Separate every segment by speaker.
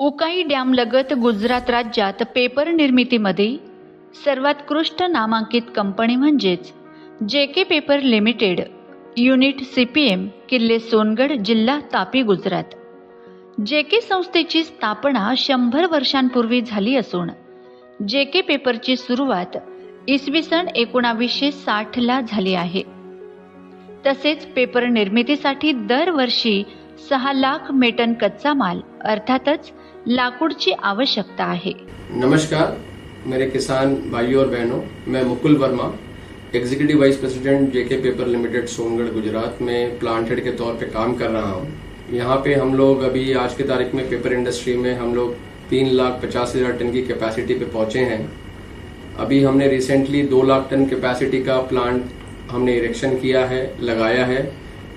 Speaker 1: उकाई डॅमलगत गुजरात राज्यात पेपर निर्मितीमध्ये सर्वोत्कृष्ट नामांकित कंपनी म्हणजेच J K paper limited unit C P M किल्ले सोनगड जिल्हा तापी गुजरात. जे के संस्थेची स्थापना शंभर वर्षांपूर्वी झाली असून जे के पेपरची सुरुवात इसवी सन एकोणावीसशे साठला झाली आहे. तसेच पेपर निर्मितीसाठी दरवर्षी सहा लाख मेटन कच्चा माल अर्थातच लाकूडची आवश्यकता आहे.
Speaker 2: नमस्कार, मेरे किसान भाइयों और बहनों, मैं Mukul Verma executive vice president JK paper limited Songadh, Gujarat में प्लांट हेड के तौर पे काम कर रहा हूँ। यहाँ पे हम लोग अभी आज की तारीख में पेपर इंडस्ट्री में हम लोग तीन लाख पचास हज़ार टन की कैपेसिटी पे पहुँचे हैं। अभी हमने रिसेंटली दो लाख टन कैपेसिटी का प्लांट हमने इरेक्शन किया है, लगाया है,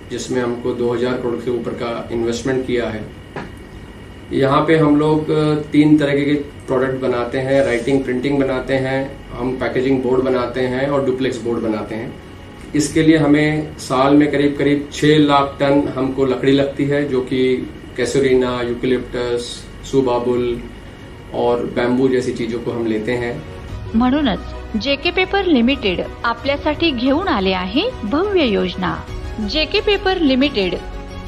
Speaker 2: जिसमें हमको 2000 करोड़ के ऊपर का इन्वेस्टमेंट किया है। यहाँ पे हम लोग तीन तरह के प्रोडक्ट बनाते हैं राइटिंग प्रिंटिंग बनाते हैं, हम पैकेजिंग बोर्ड बनाते हैं और डुप्लेक्स बोर्ड बनाते हैं। इसके लिए हमें साल में करीब करीब छह लाख टन हमको लकड़ी लगती है, जो कि कैसोरीना यूकलिप्टस सुबाबुल और बैम्बू जैसी चीज़ों को हम लेते हैं।
Speaker 1: म्हणूनच जे के पेपर लिमिटेड आपल्यासाठी घेऊन आले आहे भव्य योजना. जेके पेपर लिमिटेड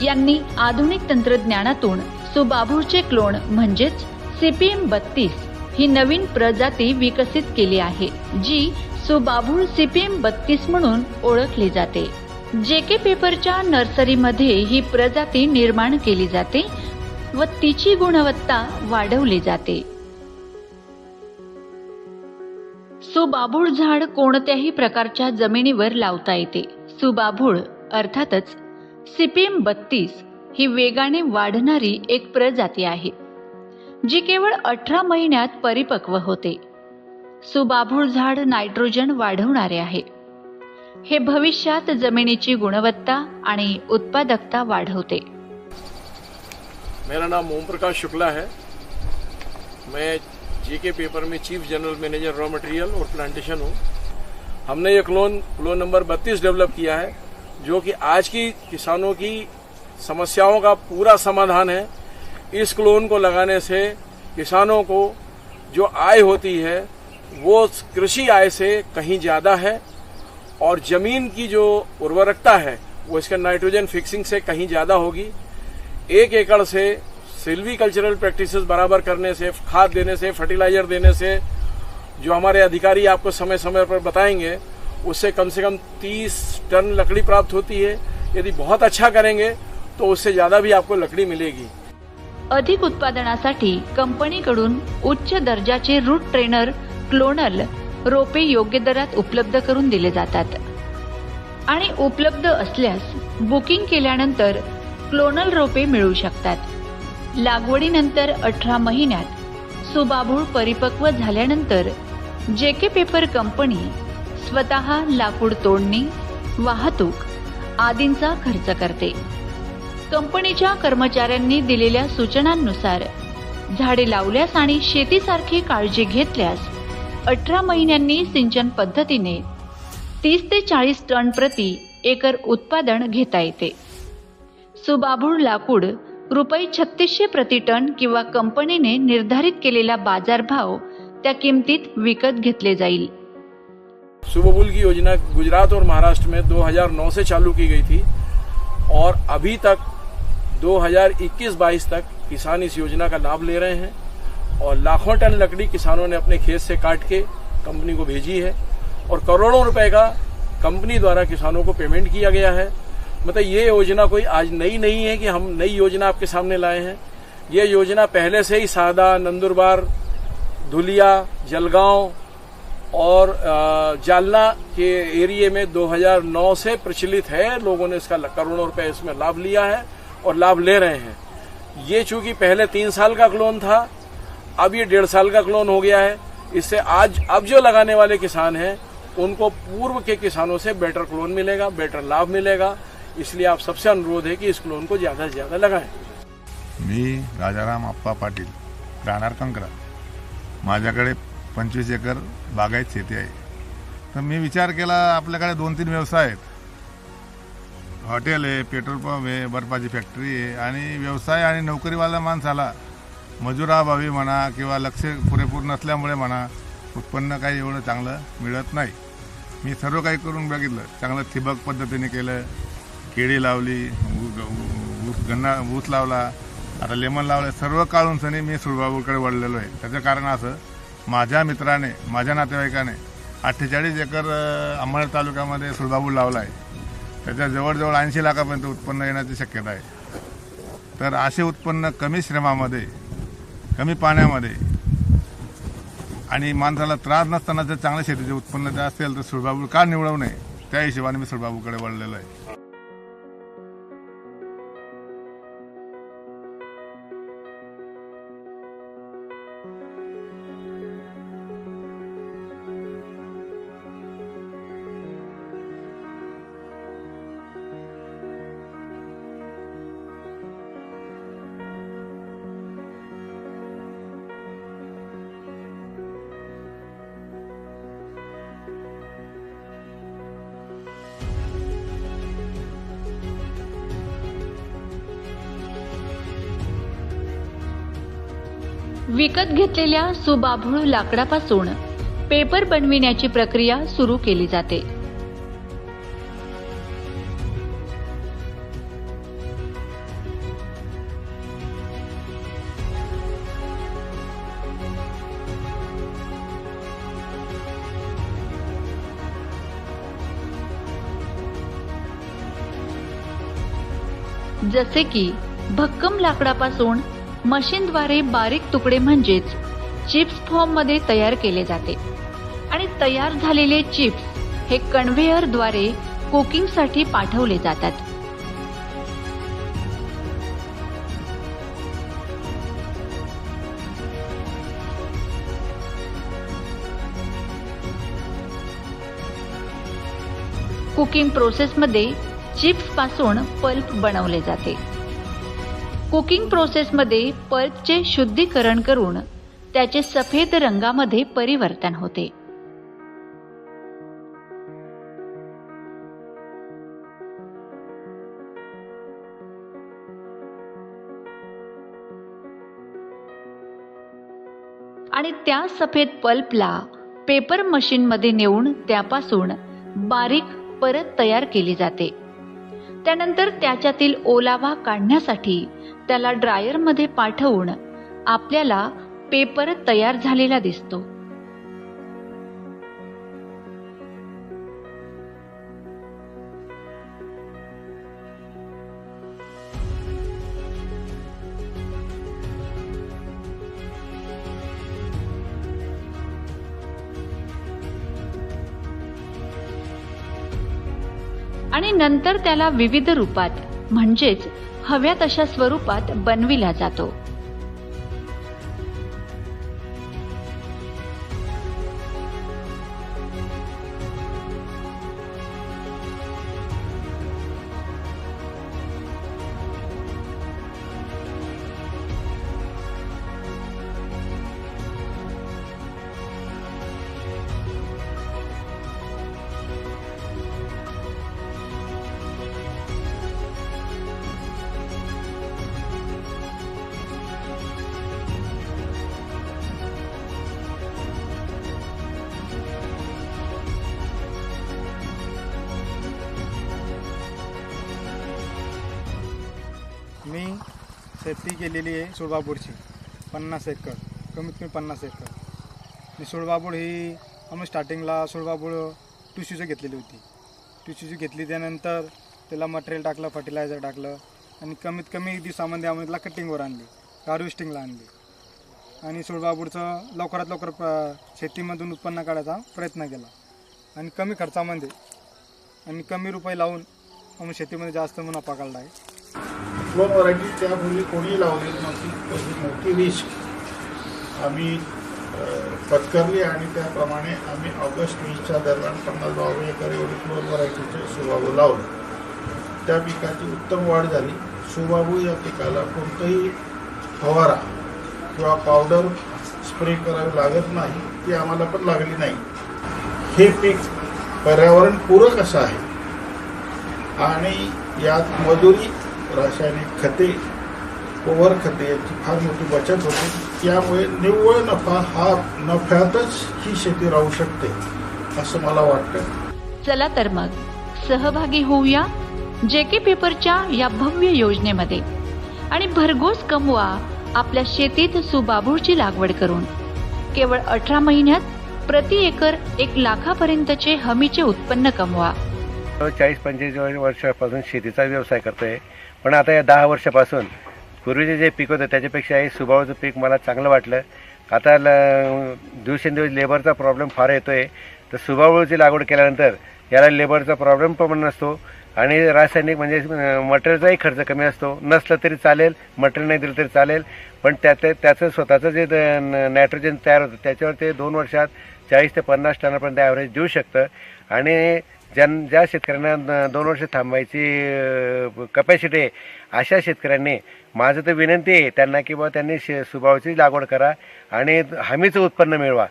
Speaker 1: यांनी आधुनिक तंत्रज्ञानातून सुबाबूचे क्लोन म्हणजेच सीपीएम बत्तीस ही नवीन प्रजाती विकसित केली आहे जी सुबाबूळ सीपीएम बत्तीस म्हणून ओळखली जाते. जे के पेपरच्या नर्सरीमध्ये ही प्रजाती निर्माण केली जाते व तिची गुणवत्ता वाढवली जाते. सुबाबूळ झाड कोणत्याही प्रकारच्या जमिनीवर लावता येते. सुबाभूळ अर्थातच सीपीएम बत्तीस ही वेगाने वाढणारी एक प्रजाती आहे जी केवळ अठरा महिन्यात परिपक्व होते. सुबाभूळ झाड नायट्रोजन वाढवणारे आहे. हे भविष्यात जमिनीची गुणवत्ता आणि उत्पादकता वाढवते.
Speaker 3: मेरा नाम ओमप्रकाश शुक्ला है। मैं जीके पेपर में chief general manager raw material और प्लांटेशन हूँ। हमने ये क्लोन क्लोन नंबर 32 डेवलप किया है जो कि आज की किसानों की समस्याओं का पूरा समाधान है। इस क्लोन को लगाने से किसानों को जो आय होती है, वो कृषि आय से कहीं ज़्यादा है और ज़मीन की जो उर्वरकता है, वो इसके नाइट्रोजन फिक्सिंग से कहीं ज़्यादा होगी। एक एकड़ से सिल्वी कल्चरल प्रैक्टिसेस बराबर करने से, खाद देने से, फर्टिलाइज़र देने से, जो हमारे अधिकारी आपको समय समय पर बताएँगे, उससे कम से कम 30 टन लकड़ी प्राप्त होती है। यदि बहुत अच्छा करेंगे तो उससे ज्यादा भी आपको लकड़ी मिलेगी।
Speaker 1: अधिक उत्पादनासाठी कंपनीकडून उच्च दर्जाचे रूट ट्रेनर क्लोनल रोपे योग्य दरात उपलब्ध करून दिले जातात. आणि उपलब्ध असल्यास बुकिंग केल्यानंतर क्लोनल रोपे मिळू शकतात. लागवडीनंतर अठरा महिन्यात सुबाभूळ परिपक्व झाल्यानंतर जेके पेपर कंपनी स्वतः लाकूड तोडणी वाहतूक आदींचा खर्च करते. कंपनीच्या कर्मचाऱ्यांनी दिलेल्या सूचनांनुसार झाडे लावल्यास आणि शेतीसारखी काळजी घेतल्यास अठरा महिन्यांनी सिंचन पद्धतीने तीस ते चाळीस टन प्रति एकर उत्पादन घेता येते. सुबाभूळ लाकूड रुपये छत्तीसशे प्रति टन किंवा कंपनीने निर्धारित केलेला बाजारभाव त्या किमतीत विकत घेतले जाईल.
Speaker 3: सुबबुल की योजना गुजरात और महाराष्ट्र में 2009 से चालू की गई थी और अभी तक 2021-22 तक किसान इस योजना का लाभ ले रहे हैं और लाखों टन लकड़ी किसानों ने अपने खेत से काट के कंपनी को भेजी है और करोड़ों रुपए का कंपनी द्वारा किसानों को पेमेंट किया गया है। मतलब ये योजना कोई आज नई नहीं है कि हम नई योजना आपके सामने लाए हैं। ये योजना पहले से ही सादा, नंदुरबार, धुलिया, जलगांव और जालना के एरिए में 2009 से प्रचलित है। लोगों ने इसका करोड़ों रुपए इसमें लाभ लिया है। और लाभ ले रहे हैं। ये चूँकि पहले तीन साल का क्लोन था, अब ये डेढ़ साल का क्लोन हो गया है। इससे आज, अब जो लगाने वाले किसान हैं, उनको पूर्व के किसानों से बेटर क्लोन मिलेगा, बेटर लाभ मिलेगा। इसलिए आप सबसे अनुरोध है कि इस क्लोन को ज़्यादा से ज़्यादा लगाएँ।
Speaker 4: मी, राजाराम आप्पा पाटील, राहणार कंकरा माझ्याकडे पंचवीस एकर बागायत शेती आहे. तर मी विचार केला, आपल्याकडे दोन तीन व्यवसाय आहेत. हॉटेल आहे पेट्रोल पंप आहे बर्फाची फॅक्टरी आहे आणि व्यवसाय आणि नोकरीवाला माणसाला मजुराभावी म्हणा किंवा लक्ष पुरेपूर नसल्यामुळे म्हणा उत्पन्न काही एवढं चांगलं मिळत नाही. मी सर्व काही करून बघितलं. चांगलं ठिबक पद्धतीने केलं. केळी लावली ऊस गन्ना ऊस लावला. आता लेमन लावलं. सर्व काढून सनी मी सुळबाबूकडे वळलेलो आहे. त्याचं कारण असं माझ्या मित्राने माझ्या नातेवाईकाने अठ्ठेचाळीस एकर अं, तालुक्यामध्ये सुळबाबू लावला आहे. त्याच्या जवळजवळ ऐंशी लाखापर्यंत उत्पन्न येण्याची शक्यता आहे. तर असे उत्पन्न कमी श्रमामध्ये कमी पाण्यामध्ये आणि माणसाला त्रास नसताना जर चांगल्या शेतीचे उत्पन्न जर असेल तर सुळबाबू का निवडवू नये? त्या हिशोबाने मी सुळबाबूकडे वळलेलो आहे.
Speaker 1: विकत घेतलेल्या सुबाभूळ लाकडापासून पेपर बनविण्याची प्रक्रिया सुरू केली जाते. जसे की भक्कम लाकडापासून मशीनद्वारे बारीक तुकडे म्हणजेच चिप्स फॉर्ममध्ये तयार केले जाते. आणि तयार झालेले चिप्स हे कन्व्हेयरद्वारे कुकिंगसाठी पाठवले जातात. कुकिंग प्रोसेसमध्ये चिप्सपासून पल्प बनवले जाते. कुकिंग प्रोसेसमध्ये पल्पचे शुद्धीकरण करून त्याचे सफेद रंगामध्ये परिवर्तन होते. आणि त्या सफेद पल्पला पेपर मशीनमध्ये नेऊन त्यापासून बारीक परत तयार केली जाते. त्यानंतर त्याच्यातील ओलावा काढण्यासाठी त्याला ड्रायरमध्ये पाठवून आपल्याला पेपर तयार झालेला दिसतो. आणि नंतर त्याला विविध रूपात म्हणजेच हव्या तशा स्वरूपात बनविला जातो.
Speaker 5: शेती केलेली आहे सुळबाबूडची पन्नास एकर कमीत कमी पन्नास एकर. मी सुळबाबूड ही आम्ही स्टार्टिंगला सुळबाबूड टुशीची घेतलेली होती. टुशीची घेतली त्यानंतर त्याला मटेरियल टाकलं फर्टिलायझर टाकलं आणि कमीत कमी दिवसामध्ये आम्ही त्याला कटिंगवर आणली हार्वेस्टिंगला आणली. आणि सुळबाबूडचं लवकरात लवकर प- शेतीमधून उत्पन्न काढायचा प्रयत्न केला. आणि कमी खर्चामध्ये आणि कमी रुपये लावून आम्ही शेतीमध्ये जास्त मुनाफा काढला आहे.
Speaker 6: दोन त्या त्यापूर्वी कोणी लावलेली नव्हती? तशी मोठी रिस्क आम्ही पत्करली आणि त्याप्रमाणे आम्ही ऑगस्ट वीसच्या दरम्यान पन्नास बावन्न एकर एवढी फ्लोर व्हरायटीचे सुबाबू लावले. त्या पिकाची उत्तम वाढ झाली. सुबाबू या पिकाला कोणतंही फवारा किंवा पावडर स्प्रे करावी लागत नाही ती आम्हाला पण लागली नाही. हे पीक पर्यावरणपूरक असं आहे. आणि यात मजुरी रासायनिक खते गोवर खते याची फार मोठी बचत होते. त्यामुळे निव्वळ नफा हा नफ्यातच ही शेती राहू शकते असं मला वाटतं.
Speaker 1: चला तर मग सहभागी होऊया जे के पेपरच्या या भव्य योजनेमध्ये. आणि भरघोस कमवा आपल्या शेतीत सुबाबूळची लागवड करून. केवळ अठरा महिन्यात प्रति एकर एक लाखापर्यंतचे हमीचे उत्पन्न कमवा.
Speaker 7: चाळीस पंचेचाळीस वर्षापासून शेतीचा व्यवसाय करतोय. पण आता या दहा वर्षापासून पूर्वीचे जे पीक होतं त्याच्यापेक्षा हे सुबावचं पीक मला चांगलं वाटलं. आता ल दिवसेंदिवस लेबरचा प्रॉब्लेम फार येतो आहे तर सुबावळूची लागवड केल्यानंतर याला लेबरचा प्रॉब्लेम पण नसतो आणि रासायनिक म्हणजे मटेरियलचाही खर्च कमी असतो. नसलं तरी चालेल मटेरियल नाही दिलं तरी चालेल. पण त्यात त्याचं स्वतःचं जे नायट्रोजन तयार होतं त्याच्यावर ते दोन वर्षात चाळीस ते पन्नास टनापर्यंत ॲव्हरेज देऊ शकतं. आणि ज्यां ज्या शेतकऱ्यांना दोन वर्ष थांबायची कपॅसिटी आहे अशा शेतकऱ्यांनी माझं तर विनंती आहे त्यांना की बाबा त्यांनी सुभावची लागवड करा आणि हमीचं उत्पन्न मिळवा.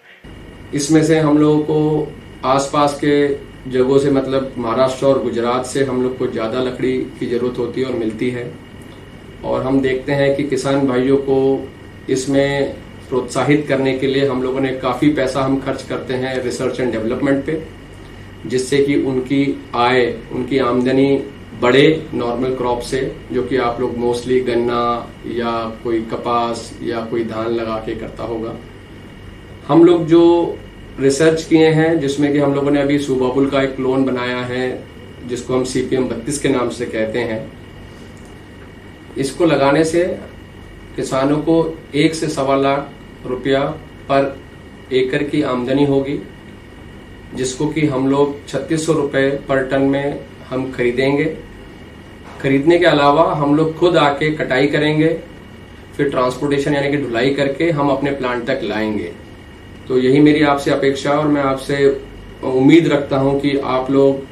Speaker 2: इसमें से हम लोगों को आसपास के जगहों से मतलब महाराष्ट्र और गुजरात से हम लोग को ज़्यादा लकड़ी की ज़रूरत होती है और मिलती है। और हम देखते हैं कि किसान भाइयों को इसमें प्रोत्साहित करने के लिए हम लोगों ने काफ़ी पैसा हम खर्च करते हैं रिसर्च एंड डेवलपमेंट पे। जिससे कि उनकी आय, उनकी आमदनी बढ़े नॉर्मल क्रॉप से, जो कि आप लोग मोस्टली गन्ना या कोई कपास या कोई धान लगा के करता होगा। हम लोग जो रिसर्च किए हैं, जिसमें कि हम लोगों ने अभी सुबाबुल का एक लोन बनाया है, जिसको हम सी पी एम बत्तीस के नाम से कहते हैं। इसको लगाने से किसानों को एक से सवा लाख रुपया पर एकड़ की आमदनी होगी। जिसको कि हम लोग छत्तीस सौ रुपये पर टन में हम खरीदेंगे। खरीदने के अलावा हम लोग खुद आके कटाई करेंगे, फिर ट्रांसपोर्टेशन यानी कि ढुलाई करके हम अपने प्लांट तक लाएँगे। तो यही मेरी आपसे अपेक्षा और मैं आपसे उम्मीद रखता हूँ कि आप लोग